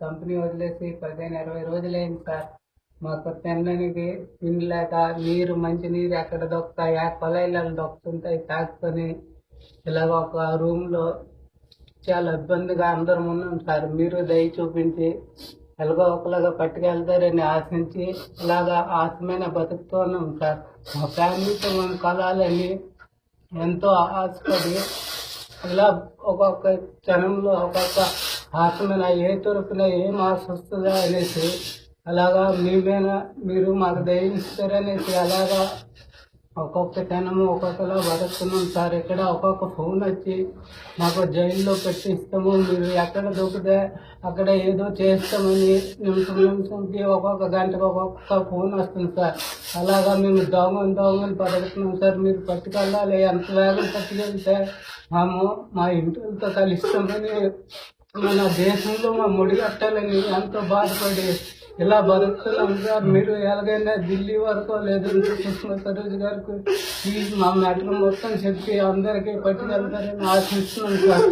Company వదిలేసి పదిహేను ఇరవై రోజులైంది సార్. మాకు తినడానికి తిండి లేక నీరు మంచి నీరు ఎక్కడ దొక్కుతాయి ఆ కొలాయిలలో దొక్కుతుంటాయి తాకుని ఇలాగ ఒక రూమ్లో చాలా ఇబ్బందిగా అందరం ఉన్నాం సార్. మీరు దయ చూపించి ఎలాగో ఒకలాగా పట్టుకెళ్తారని ఆశించి ఇలాగా ఆశమైన బతుకుతూ ఉన్నాం సార్. మా ఫ్యామిలీతో మనం కలాలని ఎంతో ఆశపడి ఇలా ఒక్కొక్క క్షణంలో ఒక్కొక్క ఆత్మన ఏ తరపున ఏం ఆశ వస్తుందా అనేసి అలాగా మీమైనా మీరు మాకు దయించారనేసి అలాగా ఒక్కొక్క క్షణము ఒక్కొక్కలా బతుకుతున్నాం సార్ ఇక్కడ ఒక్కొక్క ఫోన్ వచ్చి మాకు జైల్లో పెట్టిస్తాము మీరు ఎక్కడ దొరికితే అక్కడ ఏదో చేస్తామని నిమిషం నిమిషంకి ఒక్కొక్క గంటకు ఒక్కొక్క ఫోన్ వస్తుంది సార్. అలాగా మేము దొంగని దొంగని బతుకుతున్నాం సార్. మీరు పట్టుకెళ్ళాలి. ఎంత వేగం పట్టుకెళ్తే మేము మా ఇంటితో కలిస్తామని మన దేశంలో మా ముడి కట్టాలని ఎంతో బాధపడి ఇలా బతుకుతున్నాం సార్? మీరు ఎలాగైనా ఢిల్లీ వరకు లేదంటే సుష్మా స్వరాజ్ గారికి ఈ మా మ్యాటర్ మొత్తం చెప్పి అందరికీ పట్టుకెళ్తారని ఆశిస్తున్నాం సార్.